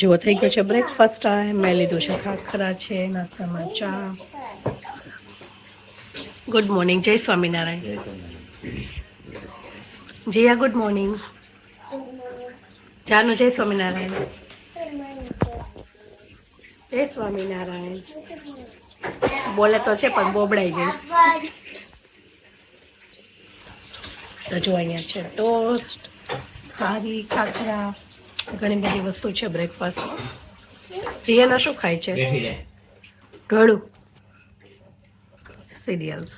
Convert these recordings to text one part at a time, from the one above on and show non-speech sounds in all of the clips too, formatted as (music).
જો થઈ ગયો છે બ્રેકફાસ્ટ ટાઈમ મેં લીધું છે ખાખરા છે નાસ્તામાં ચા. ગુડ મોર્નિંગ જય સ્વામિનારાયણ. જીયા ગુડ મોર્નિંગ જાનુ જય સ્વામિનારાયણ. જય સ્વામિનારાયણ. બોલે તો છે પણ બોબડાઈ જઈશ તો જો અહીંયા છે ટોસ્ટ ખારી ખાખરા. ઘણી બધી વસ્તુ છે બ્રેકફાસ્ટમાં જીયાના શું ખાય છે? ઢોળું સિરિયલ્સ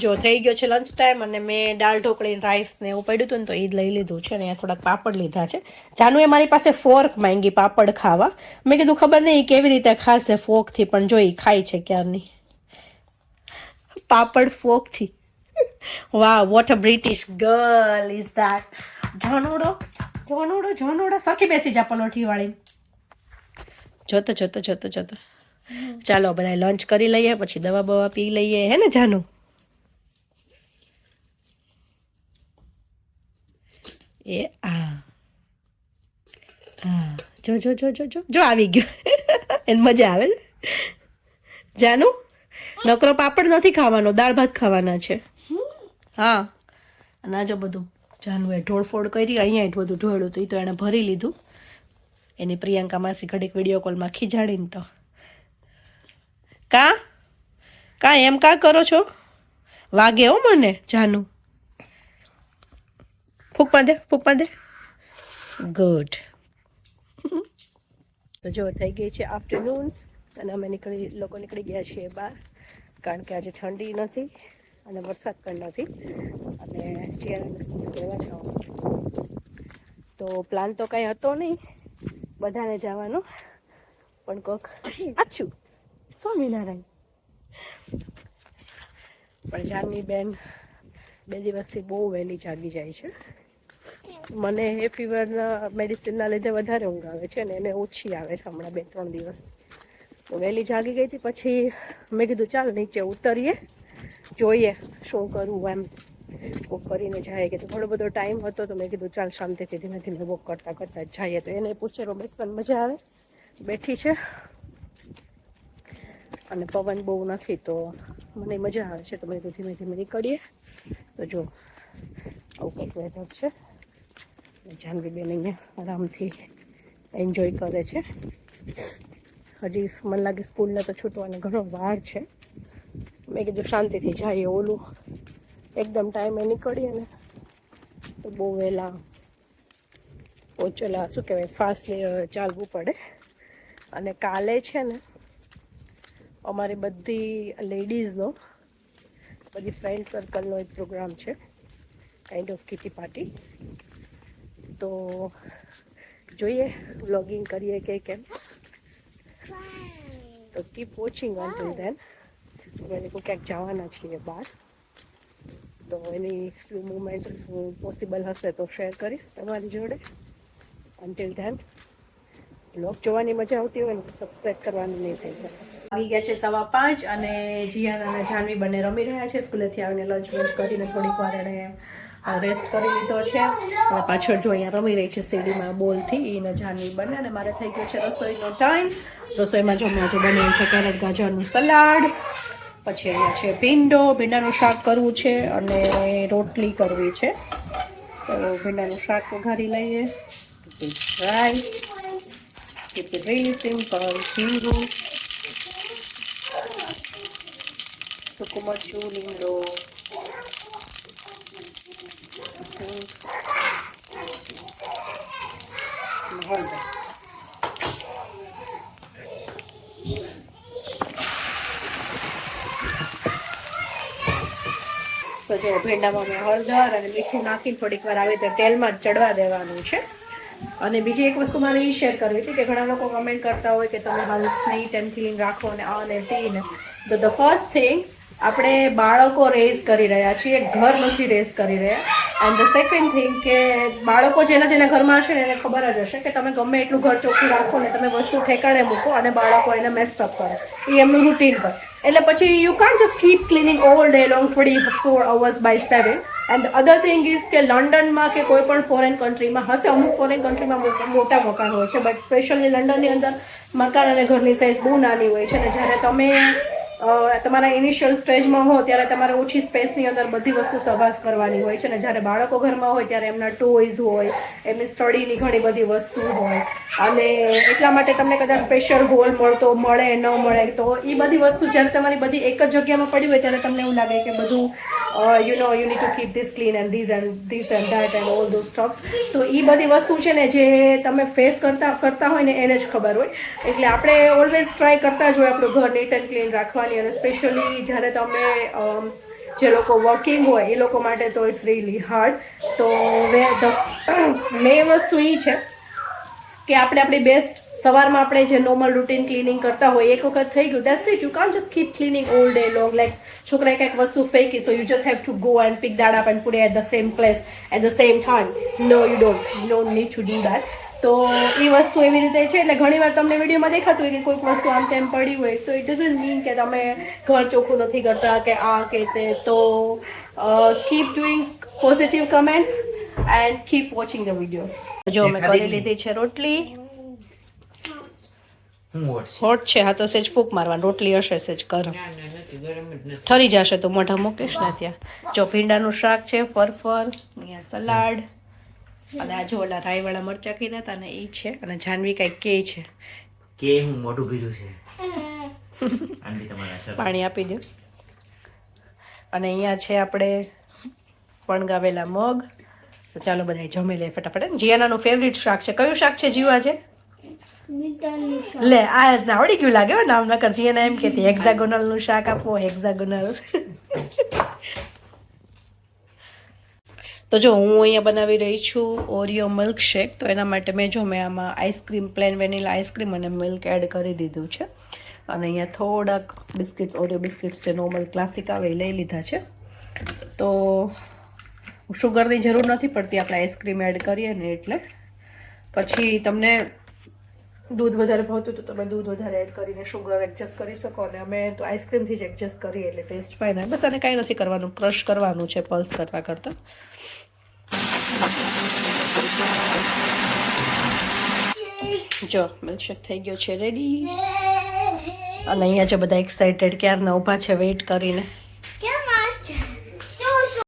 જો થઈ ગયો છે લંચ ટાઈમ અને મેં દાળ ઢોકળી રાઈસ ને એવું પડ્યું હતું ને તો એ લઈ લીધું છે ને અહીંયા થોડાક પાપડ લીધા છે. જાનુએ મારી પાસે ફોર્ક માંગી પાપડ ખાવા. મેં કીધું ખબર નહીં કેવી રીતે ખાશે ફોર્કથી પણ જોઈ ખાય છે ક્યારની. પાપડ ફોકથી. વાહ what a British girl is that જણોડો જણોડો જણોડો સખી બેસી જા પલોઠી વાળી જોતો જોતો જોતો જોતો. ચાલો બધા લંચ કરી લઈએ, પછી દવા બવા પી લઈએ. હે ને, જાનું? એ, આ. હા જો જો જો જો. જો, આવી ગયો. (laughs) એને મજા આવે ને? જાનુ? નકરો પાપડ નથી ખાવાનો, દાળ ભાત ખાવાના છે. હા. અને આ જો બધું જાનુએ ઢોળફોડ કરી, અહીંયા બધું ઢોળ્યું હતું. એ તો એણે ભરી લીધું. એની પ્રિયંકા માસી ઘડીક વીડિયો કોલમાં ખીજાડીને તો. કા? કા એમ કા કરો છો? વાગે હો મને, જાનુ. ફૂક પાંદે ફૂક બાંધે. ગુડ (laughs) તો જો, થઈ ગઈ છે આફ્ટરનૂન અને અમે નીકળી લોકો નીકળી ગયા છીએ બહાર કારણ કે આજે ઠંડી નથી અને વરસાદ પણ નથી. અને જ્યારે સ્કૂલ રહેવા જવાનું તો પ્લાન તો કાંઈ હતો નહીં બધાને જવાનો. પણ કોક આછું સ્વામિનારાયણ. પણ જાનની બેન બે દિવસથી બહુ વહેલી જાગી જાય છે. મને એ ફીવરના મેડિસિનના લીધે વધારે ઊંઘ આવે છે અને એને ઓછી આવે છે હમણાં બે ત્રણ દિવસ. તો વહેલી જાગી ગઈ હતી. પછી મેં કીધું, ચાલ નીચે ઉતરીએ, જોઈએ શું કરવું એમ. વોક કરીને જાય કે થોડો બધો ટાઈમ હતો તો મેં કીધું, ચાલ શાંતિથી ધીમે ધીમે વોક કરતાં કરતાં જઈએ. તો એને પૂછેલો બેસવાની મજા આવે? બેઠી છે. અને પવન બહુ નથી તો મને મજા આવે છે. તો મેં કીધું, ધીમે ધીમે નીકળીએ. તો જો, આવું કંઈક વેધર છે. જાનવી જાનવીબેન અહીંયા આરામથી એન્જોય કરે છે. હજી મને લાગે સ્કૂલને તો છૂટવાનો ઘણો વાર છે. મેં કીધું શાંતિથી જઈએ ઓલું. એકદમ ટાઈમે નીકળીએ ને તો બહુ વહેલા ઓચેલા શું કહેવાય ફાસ્ટ ચાલવું પડે. અને કાલે છે ને અમારી બધી લેડીઝનો બધી ફ્રેન્ડ સર્કલનો એક પ્રોગ્રામ છે કાઇન્ડ ઓફ કિટી પાર્ટી તો જોઈએ વ્લોગિંગ કરીએ કે કેમ. તો કીપ વોચિંગ અન્ટિલ ધેન અમે લોકો ક્યાંક જવાના છીએ બહાર તો એની ફ્યુ મુમેન્ટ્સ પોસિબલ હશે તો શેર કરીશ તમારી જોડે. અન્ટિલ ધેન બ્લોગ જોવાની મજા આવતી હોય ને તો સબસ્ક્રાઈબ કરવાનું નહીં થઈ જાય આવી ગયા છે સવા પાંચ અને જીયાન અને જાનવી બંને રમી રહ્યા છે. સ્કૂલેથી આવીને લંચ વંચ કરીને થોડીક વાર એણે રેસ્ટ કરી લીધો છે. પાછળ જો અહીંયા રમી રહી છે સીડીમાં બોલથી એને જાનવી બને અને મારે થઈ ગયો છે રસોઈનો ટાઈમ રસોઈમાં જો મેં આજે બનાવ્યું છે કેરેટ ગાજરનું સલાડ, પછી અહીંયા છે ભીંડો, ભીંડાનું શાક કરવું છે અને રોટલી કરવી છે. તો ભીંડાનું શાક વઘારી લઈએ. ફ્રાય સિમ્પલ, જીરું, સૂકું મરચું લીમડો અને હળદર તો જો ભેંડામાં મેં હળદર અને મીઠું નાખીને થોડીક વાર આવી રીતે તેલમાં ચડવા દેવાનું છે. અને બીજી એક વસ્તુ મારે એ શેર કરવી હતી કે ઘણા લોકો કમેન્ટ કરતા હોય કે તમે હાઉસ નીટ એન્ડ ક્લીન રાખો અને આ ને તે ને. તો ધ ફર્સ્ટ થિંગ આપણે બાળકો રેઝ કરી રહ્યા છીએ ઘર નથી રેઝ કરી રહ્યા. એન્ડ ધ સેકન્ડ થિંગ કે બાળકો જેના જેના ઘરમાં હશે ને એને ખબર જ હશે કે તમે ગમે એટલું ઘર ચોખ્ખું રાખો ને તમે વસ્તુ ઠેકાણે મૂકો અને બાળકો એને મેસ્ટઅપ કરે. એ એમનું રૂટીન પર એટલે પછી you can't just keep cleaning all day long twenty four hours by seven and other thing is કે લંડનમાં કે કોઈ પણ ફોરેન કન્ટ્રીમાં હશે, અમુક ફોરેન કન્ટ્રીમાં મોટા મકાન હોય છે બટ સ્પેશિયલી લંડનની અંદર મકાન અને ઘરની સાઇઝ બહુ નાની હોય છે અને જ્યારે તમે તમારા ઇનિશિયલ સ્ટેજમાં હો ત્યારે તમારે ઓછી સ્પેસની અંદર બધી વસ્તુ સભાસ કરવાની હોય છે ને જ્યારે બાળકો ઘરમાં હોય ત્યારે એમના ટોયઝ હોય, એમની સ્ટડીની ઘણી બધી વસ્તુ હોય. અને એટલા માટે તમને કદાચ સ્પેશિયલ હોલ મળતો, મળે, ન મળે, તો એ બધી વસ્તુ જ્યારે તમારી બધી એક જ જગ્યામાં પડી હોય ત્યારે તમને એવું લાગે કે બધું you know you need to keep this clean and this and this and that and all those stuffs. તો એ બધી વસ્તુ છે ને જે તમે ફેસ કરતા કરતા હોય ને એને જ ખબર હોય. એટલે આપણે ઓલવેઝ ટ્રાય કરતા જ હોય આપણું ઘર નીટ એન્ડ ક્લીન રાખવાની અને સ્પેશિયલી જ્યારે તમે જે લોકો વર્કિંગ હોય, એ લોકો માટે તો ઇટ્સ રિયલી હાર્ડ તો મેઇન (coughs) વસ્તુ એ છે કે આપણે આપણી બેસ્ટ સવારમાં આપણે જે નોર્મલ રૂટીન ક્લિનિંગ કરતા હોય એક વખત થઈ ગયું. That's it you can just keep cleaning all day long like છોકરાએ કંઈક વસ્તુ ફેંકી so you just have to go and pick that up and put at the same place at the same time no you don't no need to do that તો એ વસ્તુ એવી રીતે છે એટલે ઘણીવાર તમને વિડીયોમાં દેખાતું હોય કે કોઈક વસ્તુ આમ તેમ પડી હોય તો ઇટ ડઝન્ટ મીન કે તમે ઘર ચોખ્ખું નથી કરતા કે આ કે તે. તો keep doing positive comments and keep watching the videos જો મેં કરી લીધી છે રોટલી. હોટ છે હા તો સેજ ફૂંક મારવાનું રોટલી હશે સેજ ગરમ ના ના નથી ગરમ જ નથી. ઠરી જશે તો મોઢા મૂકીશ ને ત્યાં. જો ભીંડાનું શાક છે ફરફર અહીંયા સલાડ અને આ જો ઓલા રાઈવાળા મરચાં કીધા હતા ને એ છે અને જાનવી કાંઈક કે છે. કે હું મોઢું ભીરું છે. પાણી આપી દઉં અને અહીંયા છે આપણે વણગાવેલા મગ. તો ચાલો બધા જમી લે ફટાફટ જીયાનાનું ફેવરિટ શાક છે. કયું શાક છે જીવા છે લે આ આવડી ગયું લાગે નામ ના કરજી. એને એમ કેતી હેક્ઝાગોનલનું શાક આપો હેક્ઝાગોનલ તો જો હું અહીંયા બનાવી રહી છું ઓરિયો મિલ્ક શેક તો એના માટે મેં જો મેં આમાં ice cream plain vanilla ice cream અને મિલ્ક એડ કરી દીધું છે. અને અહીંયા થોડાક બિસ્કિટ્સ ઓરિયો બિસ્કિટ્સ જે નોર્મલ ક્લાસિક આવે એ લઈ લીધા છે. તો શુગરની જરૂર નથી પડતી આપણે આઈસ્ક્રીમ એડ કરીએ ને એટલે. પછી તમને દૂધ વધારે ભાવતું તો તમે દૂધ વધારે એડ કરીને શુગર એડજસ્ટ કરી શકો અને અમે તો આઈસ્ક્રીમથી જ એડજસ્ટ કરીએ એટલે ટેસ્ટ ફાઇન બસ અને કાંઈ નથી કરવાનું ક્રશ કરવાનું છે પલ્સ કરતાં કરતાં. જો મિલ્કશેક થઈ ગયો છે રેડી અને અહીંયા છે બધા એક્સાઇટેડ ક્યારના ઊભા છે વેઇટ કરીને.